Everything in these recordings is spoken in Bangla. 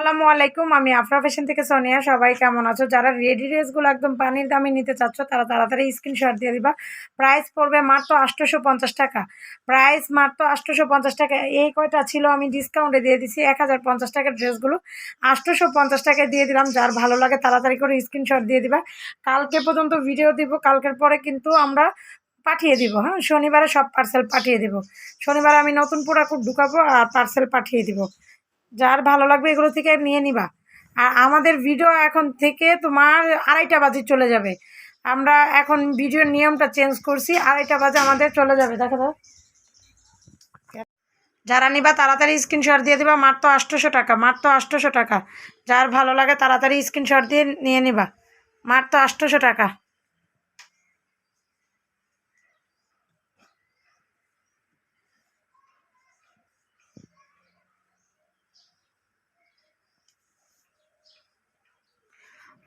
আসসালামু আলাইকুম, আমি আফরা ফ্যাশন থেকে সোনিয়া। সবাই কেমন আছো? যারা রেডি ড্রেসগুলো একদম পানির দামে নিতে চাচ্ছ, তারা তাড়াতাড়ি স্ক্রিনশট দিয়ে দিবা। প্রাইস পড়বে মাত্র আটশোশো পঞ্চাশ টাকা। প্রাইস মাত্র আটশোশো পঞ্চাশ টাকা। এই কয়টা ছিল আমি ডিসকাউন্টে দিয়ে দিছি এক হাজার পঞ্চাশ টাকার ড্রেসগুলো আটশোশো পঞ্চাশ টাকায় দিয়ে দিলাম, যার ভালো লাগে তাড়াতাড়ি করে স্ক্রিনশট দিয়ে দিবা। কালকে পর্যন্ত ভিডিও দিব, কালকের পরে কিন্তু আমরা পাঠিয়ে দিব হ্যাঁ? শনিবারে সব পার্সেল পাঠিয়ে দিব। শনিবার আমি নতুন প্রোডাক্ট ঢুকাবো আর পার্সেল পাঠিয়ে দিব। যার ভালো লাগবে এগুলো থেকে নিয়ে নিবা। আর আমাদের ভিডিও এখন থেকে তোমার আড়াইটা বাজে চলে যাবে। আমরা এখন ভিডিওর নিয়মটা চেঞ্জ করছি, আড়াইটা বাজে আমাদের চলে যাবে। দেখো তো। যারা নিবা তাড়াতাড়ি স্ক্রিনশট দিয়ে দিবা, মাত্র আটশোশো টাকা, মাত্র আটশোশো টাকা। যার ভালো লাগে তাড়াতাড়ি স্ক্রিনশট দিয়ে নিয়ে নিবা, মাত্র আটশোশো টাকা।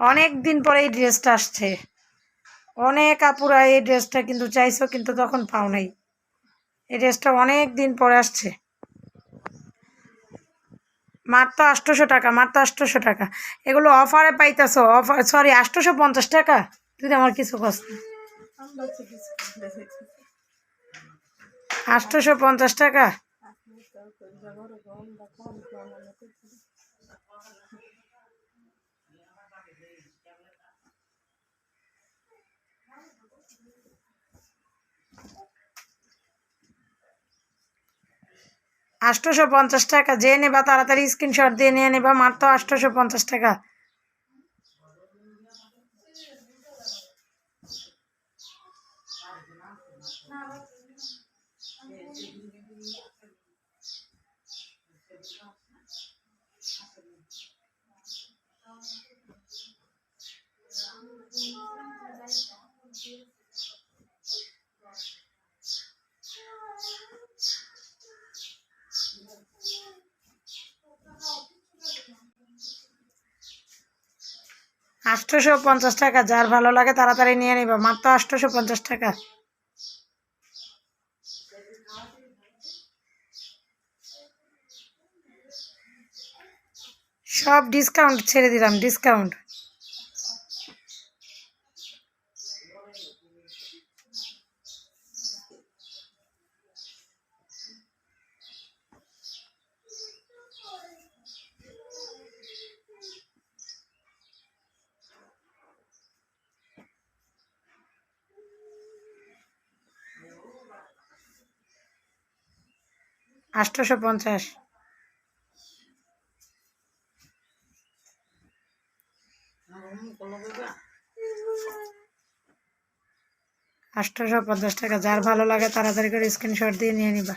অনেক দিন পরে এই ড্রেসটা আসছে। অনেক আপুরা এই ড্রেসটা কিন্তু চাইছো, কিন্তু তখন পাও নাই। এই ড্রেসটা অনেক দিন পরে আসছে। মাত্র আটশোশো টাকা, মাত্র আটশোশো টাকা। এগুলো অফারে পাইতেছো অফার সরি আটশোশো পঞ্চাশ টাকা? তুই তো আমার কিছু কষ্ট আটশোশো পঞ্চাশ টাকা? আটশোশো পঞ্চাশ টাকা। যে নেবা তাড়াতাড়ি স্ক্রিনশট দিয়ে নিয়ে নেবা। মাত্র আষ্টশো পঞ্চাশ টাকা। আটশোশো পঞ্চাশ টাকা। যার ভালো লাগে তাড়াতাড়ি নিয়ে নিবা। মাত্র আষ্টশো পঞ্চাশ টাকা। সব ডিসকাউন্ট ছেড়ে দিলাম ডিসকাউন্ট আটশোশো পঞ্চাশ। আটশোশো পঞ্চাশ টাকা যার ভালো লাগে তাড়াতাড়ি করে স্ক্রিনশট দিয়ে নিয়ে নিবা।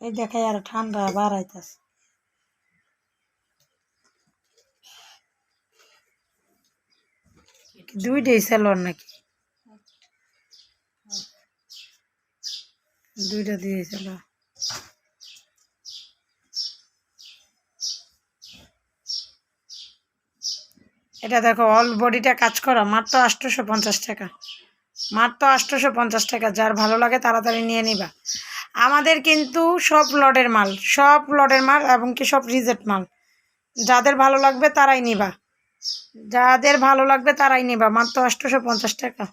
এই দেখাই আর ঠান্ডা বাড়াইতেছে। দুইটাই সেলোয়ার নাকি? দুইটা দিয়ে সেলোয়ার এটা দেখো অল বডিটা কাজ করা মাত্র আটশোশো পঞ্চাশ টাকা। মাত্র আটশোশো পঞ্চাশ টাকা, যার ভালো লাগে তাড়াতাড়ি নিয়ে নিবা। আমাদের কিন্তু সব লটের মাল, সব লটের মাল এবং কি সব রিজেক্ট মাল। যাদের ভালো লাগবে তারাই নিবা। যাদের ভালো লাগবে তারাই নিবা, মাত্র আটশোশো পঞ্চাশ টাকা।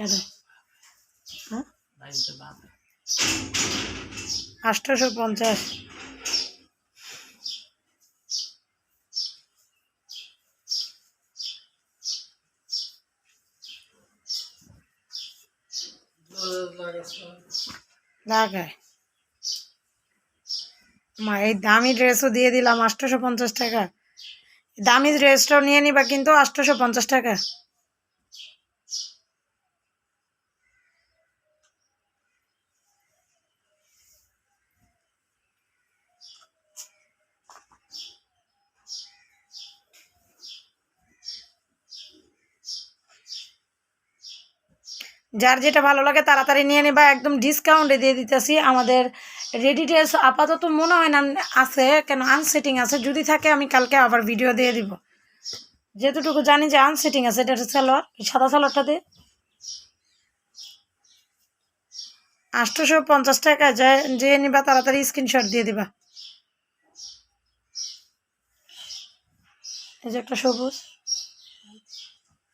কেন? হ্যাঁ? আষ্টশো পঞ্চাশ। লাগায় মা, এই দামি ড্রেসও দিয়ে দিলাম আটশোশো পঞ্চাশ টাকা। দামি ড্রেসটাও নিয়ে নিবা, কিন্তু আটশোশো পঞ্চাশ টাকা। যার যেটা ভালো লাগে তাড়াতাড়ি নিয়ে নেবা। একদম ডিসকাউন্টে দিয়ে দিতেছি। আমাদের রেডি ড্রেস আপাতত মনে হয় না আছে, কেন আনসেটিং আছে। যদি থাকে আমি কালকে আবার ভিডিও দিয়ে দিব। যেতটুকু জানি যে আনসেটিং আছে, এটা হচ্ছে সালোয়ার। সাদা সালোয়ারটা দিয়ে। আটশোশো পঞ্চাশ টাকা, যে যে নিবা তাড়াতাড়ি স্ক্রিনশট দিয়ে দিবা। এই যে একটা সবুজ।